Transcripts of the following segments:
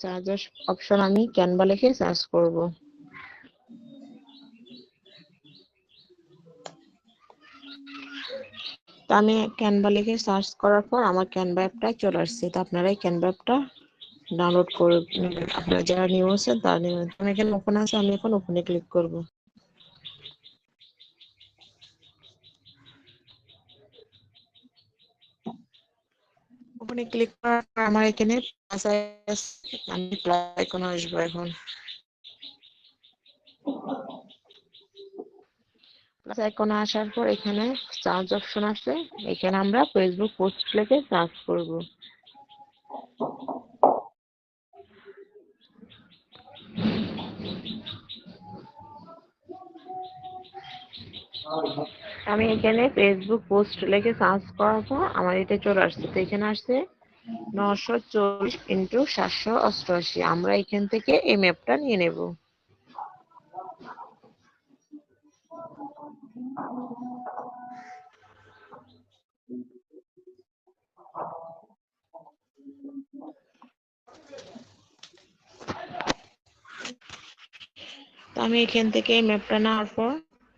Search option আমি Canva লিখে search করব। আমি ক্যানভা লিখে সার্চ করার পর আমার ক্যানভা অ্যাপটা চলে আসছে। তো আপনারা এই ক্যানভা অ্যাপটা ডাউনলোড করে নেবেন আপনারা যারা নিউ আছেন, তারা নেবেন আমি এখানে ওপেন আছে, আমি এখন ওপেনে ক্লিক করব। ওপেনে ক্লিক করার পর আমার এখানে প্লাস আমি প্লাস আইকনে আসব এখন। প্লাস আইকনে আসার পর এখানে সার্চ অপশন আছে। এখানে আমরা ফেসবুক পোস্ট লিখে সার্চ করব। আমি এখানে ফেসবুক পোস্ট লিখে সার্চ করার পর আমার এটা চলে আসছে। তো এখানে আসছে নশো চল্লিশ ইন্টু সাতশো অষ্টআশি। আমরা এখান থেকে এই ম্যাপটা নিয়ে নেব। তো আমি এখান থেকে এই ম্যাপটা নেওয়ার পর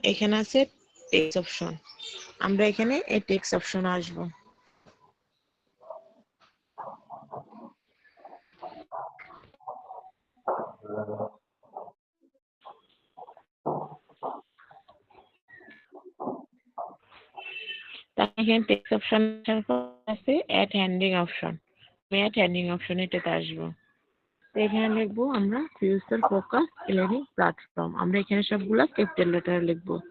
এখানে আছে টেক্সট অপশন। আমরা এখানে এই টেক্সট অপশন আসব তার এখানে টেক্সট অপশন আছে অ্যাড হ্যান্ডিং অপশন আমি অ্যাড হ্যান্ডিং অপশন এটাতে আসব। তো এখানে লিখব আমরা ফিউচার ফোকাস ইলেভেন প্ল্যাটফর্ম আমরা এখানে সবগুলা ক্যাপিটাল লেটারে লিখব তো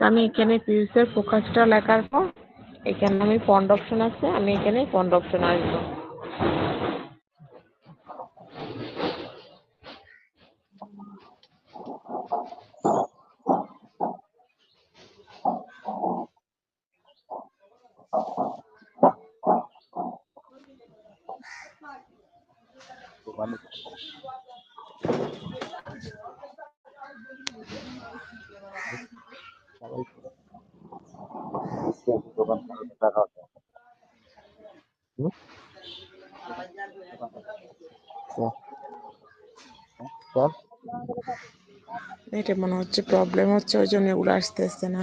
আমি এখানে ফিউচার ফোকাসটা লেখার পর, এখানে আমি ফন্ড অপশন আছে, আমি এখানে ফন্ড অপশন আসব। এটা মনে হচ্ছে প্রবলেম হচ্ছে ওই জন্য এগুলো আসতেছে না।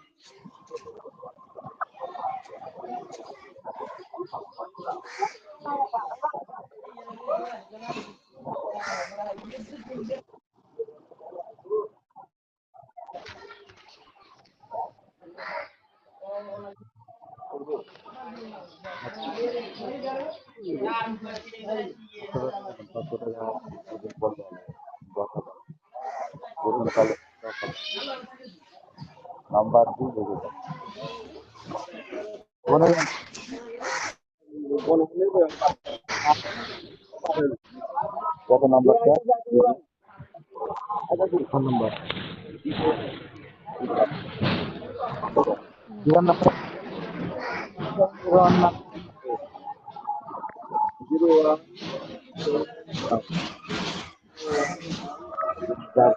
নাম্বার দুই কত নাম্বারটা। Phone number. Zero number.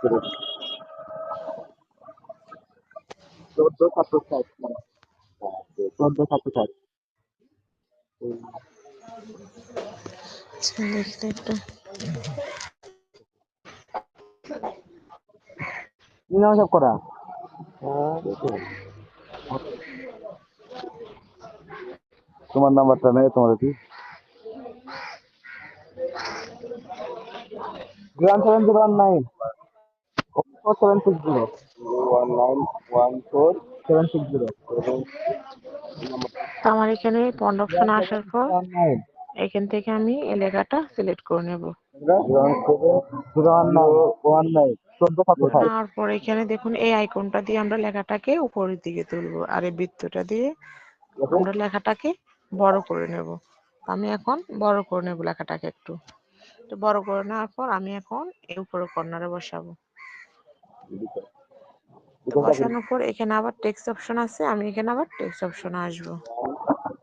চার করে চোদ্দ করা তোমার নাম্বারটা নেই তোমার কি? Zero seven zero nine. Four seven six zero one nine one four seven six zero তো আমার এখানে পন্ড অপশন আসার পর এখান থেকে আমি এলাকাটা সিলেক্ট করে নেব। Zero one nine one nine চোদ্দ সাতশো ষাট নেওয়ার পর এখানে দেখুন এই আইকনটা দিয়ে আমরা লেখাটাকে উপরের দিকে তুলবো আর এই বৃত্তটা দিয়ে আমরা লেখাটাকে বড় করে নেব। আমি এখন বড় করে নেব লেখাটাকে একটু। তো বড় করে নেওয়ার পর আমি এখন এই উপরে কর্নারে বসাবো। বসানোর পর এখানে আবার টেক্সট অপশন আছে আমি এখানে আবার টেক্সট অপশনে আসব।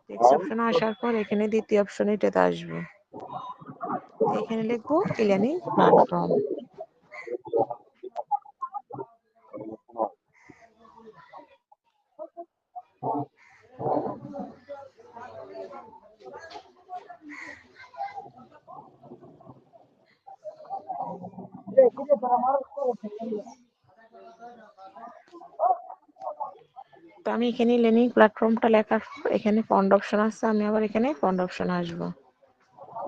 টেক্সট অপশনে আসার পর এখানে দ্বিতীয় অপশন এটাতে আসব। এখানে লিখব ইলানি প্ল্যাটফর্ম তো আমি এখানে লের্নিং প্ল্যাটফর্মটা লেখার পর এখানে ফন্ড অপশন আছে আমি আবার এখানে ফন্ড অপশনে আসব।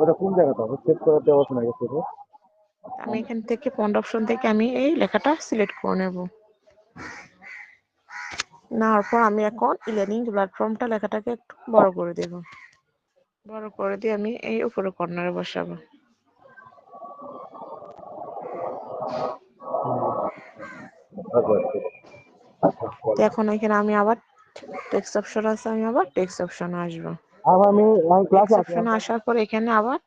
ওটা কোন জায়গাতে হবে? সেভ করাতে অপশন হয়ে গেছে আমি এখান থেকে ফন্ড অপশন থেকে আমি এই লেখাটা সিলেক্ট করে নেব। নেওয়ার পর আমি এখন ইলার্নিং প্ল্যাটফর্মটা লেখাটাকে একটু বড় করে দেব। বড় করে দিয়ে আমি এই উপরে কর্নারে বসাবো। তো এখন এখানে আমি আবার টেক্সট অপশন আছে আমি আবার টেক্সট অপশনে আসব। আর আমি আমি ক্লাসে অপশনে আসার পর এখানে আবার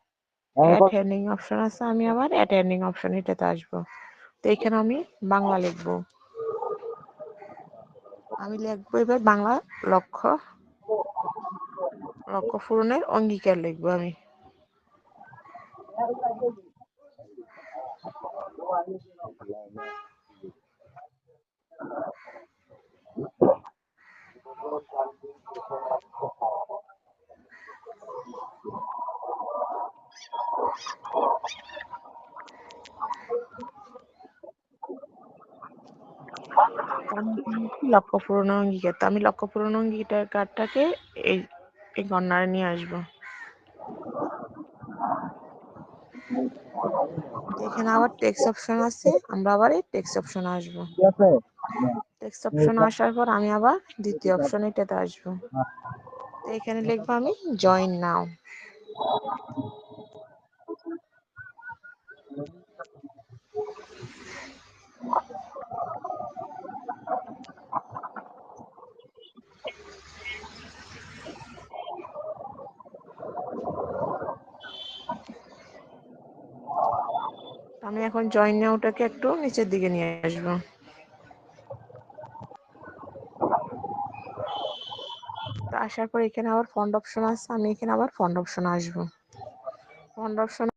হেডিং অপশন আছে আমি আবার অ্যাড হেডিং অপশন এটাতে আসব। তো এখানে আমি বাংলা লিখব। আমি লিখব এবার বাংলা লক্ষ্য লক্ষ্য পূরণের অঙ্গীকার লিখব আমি। লক্ষ্য পূরণের অঙ্গীকার তো আমি লক্ষ্য পূরণ অঙ্গীকার কার্ডটাকে এই এই কর্নারে নিয়ে আসব। এখানে আবার টেক্সট অপশন আছে আমরা আবার এই টেক্সট অপশনে আসব। টেক্সট অপশন আসার পর আমি আবার দ্বিতীয় অপশন এটাতে আসব। এখানে লিখব আমি জয়েন নাও আমি এখন জয়েন নাওটাকে একটু নিচের দিকে নিয়ে আসব। আসার পর এখানে আবার ফন্ড অপশন আছে, আমি এখানে আবার ফন্ড অপশন আসব। Font option